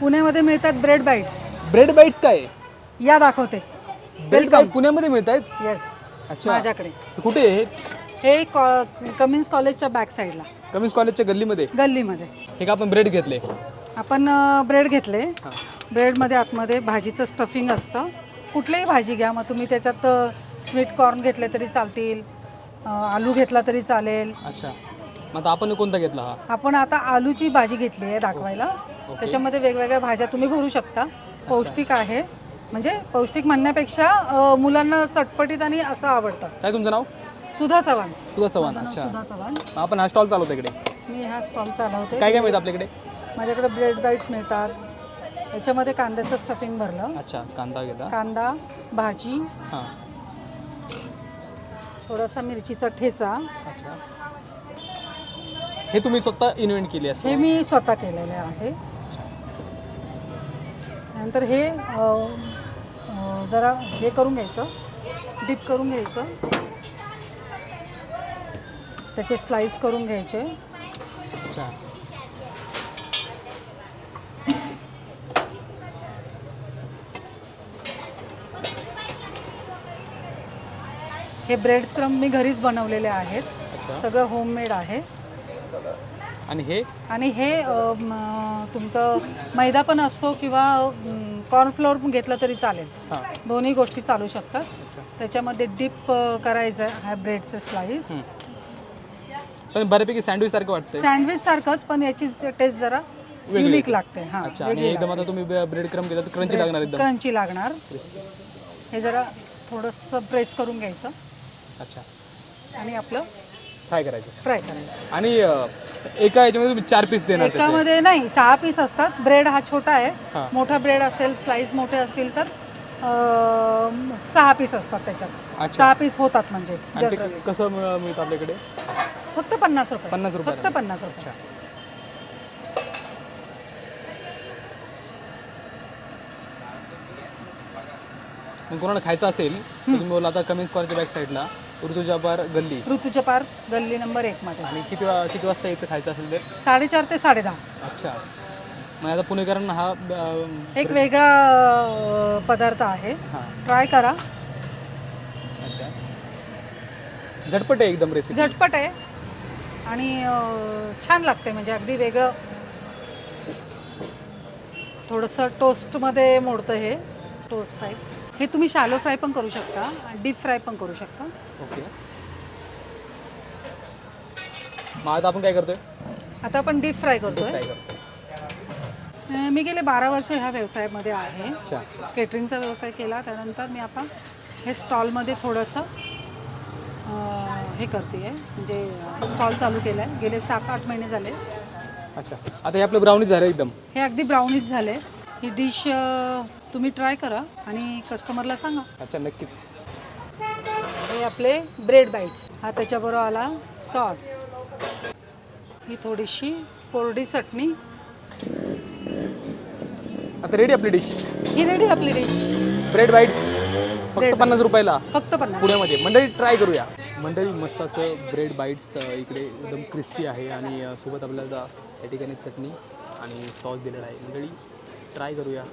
पुण्यामध्ये मिळतात bread bites bread bites काय? या दाखवते. ब्रेड बाईट पुण्यामध्ये मिळत आहेत येस अच्छा. माझ्याकडे. कुठे आहे हे? हे कॉ कमिन्स कॉलेजच्या बॅक साईडला कमिन्स कॉलेजच्या गल्लीमध्ये? गल्लीमध्ये. हे का आपण ब्रेड घेतले? आपण ब्रेड घेतले. ब्रेडमध्ये आतमध्ये भाजीचं स्टफिंग असतं. कुठलीही भाजी घ्या मग तुम्ही त्याच्यात स्वीट कॉर्न घेतले तरी चालतील. अ, आलू घेतला तरी चालेल. अच्छा. मग आता आपण कोणता घेतला हा? आपण आता आलूची भाजी घेतली आहे दाखवायला. त्याच्यामध्ये वेगवेगळ्या भाज्या तुम्ही भरू शकता. पौष्टिक आहे. म्हणजे पौष्टिक म्हणण्यापेक्षा अ, मुलांना चटपटीत आणि असं आवडतं. काय तुमचं नाव? सुधा चव्हाण. सुधा चव्हाण माझं नाव अच्छा. सुधा चव्हाण. मग आपण हा स्टॉल चालवतो इकडे. मी हा स्टॉल चालवते. काय काय मिळतं आपल्याकडे? माझ्याकडे ब्रेड बाईट्स मिळतात. याच्यामध्ये कांद्याचं स्टफिंग भरलं. अच्छा कांदा घेता कांदा भाजी हां. थोडासा मिरचीचा ठेचा. अच्छा. हे तुम्ही स्वतः इन्व्हेंट केली हे मी स्वतः केलेले आहे. नंतर हे अ, अ, जरा हे करून घ्यायचं. डीप करून घ्यायचं. त्याचे स्लाइस करून घ्यायचे. अच्छा. हे ब्रेड क्रम मी घरीच बनवलेले आहेत. सगळं होममेड आहे. आणि हे? आणि हे तुमचं मैदा पण असतो किंवा कॉर्नफ्लोअर पण घेतलं तरी चालेल. दोन्ही गोष्टी चालू शकतात. त्याच्यामध्ये डीप करायचं आहे हा ब्रेडचं स्लाइस पण बऱ्यापैकी सँडविच सारखं वाटतंय. सँडविच सारखंच पण याची टेस्ट जरा युनिक लागते. हा एकदम आता तुम्ही ब्रेड क्रम केला तर क्रंची लागणार एकदम. क्रंची लागणार. हे जरा थोडंसं प्रेस करून घ्यायचं. अच्छा. आणि आपलं फ्राय करायचं. फ्राय करायचं. आणि अं, एका याच्यामध्ये तुम्ही चार पीस देणार त्याचे. एकामध्ये नाही सहा पीस असतात. ब्रेड हा छोटा हा. आहे मोठा ब्रेड असेल स्लाइस मोठे असतील तर अं, सहा पीस असतात त्याच्यात. अच्छा. सहा पीस होतात म्हणजे. आणि ते कसं मिळ- मिळतं आपल्याकडे? फक्त पन्नास रुपये. पन्नास रुपये फक्त पन्नास रुपये. अच्छा. मग कोणाला खायचं असेल तर तुम्ही बोला आता कमी स्कॉरच्या बॅक साईडला उर्दूच्या बार गल्ली. ऋतूच्या पार गल्ली नंबर एक मध्ये. आणि किती वा- किती वाजता यायचं खायचं असेल तर साडेचार ते साडेदहा. अच्छा. मग आता पुणेकरांना हा अं, एक वेगळा अं, पदार्थ आहे. हां. ट्राय करा. अच्छा. झटपट आहे एकदम रेसिपी झटपट आहे. आणि अं, छान लागते म्हणजे अगदी वेगळं. थोडंसं टोस्टमध्ये मोडतं हे. टोस्ट टाईप हे तुम्ही शालो फ्राय पण करू शकता डीप फ्राय पण करू शकता. ओके मग आता आपण काय करतोय? आता आपण डीप फ्राय करतोय. अं, मी गेले बारा वर्ष ह्या व्यवसायामध्ये आहे. अच्छा. केटरिंगचा व्यवसाय केला त्यानंतर मी आता हे स्टॉलमध्ये थोडंसं अं, हे करते आहे म्हणजे स्टॉल चालू केला आहे गेले सात आठ महिने झाले. अच्छा. आता हे आपलं ब्राउनी झालं एकदम. हे अगदी ब्राउनिश झाले. ही डिश तुम्ही ट्राय करा आणि कस्टमरला सांगा. अच्छा नक्कीच. हे आपले ब्रेड बाईट्स. हा त्याच्याबरोबर आला सॉस. ही थोडीशी कोरडी चटणी. आता रेडी आपली डिश ही रेडी आपली डिश ब्रेड बाईट्स फक्त पन्नास रुपयाला? फक्त पन्नास. पुण्यामध्ये. मंडळी ट्राय करूया. मंडळी मस्त असं ब्रेड बाईट्स इकडे एकदम क्रिस्पी आहे आणि अ, सोबत आपल्याला या ठिकाणी चटणी आणि सॉस दिलेला आहे. मंडळी ट्राय करूया.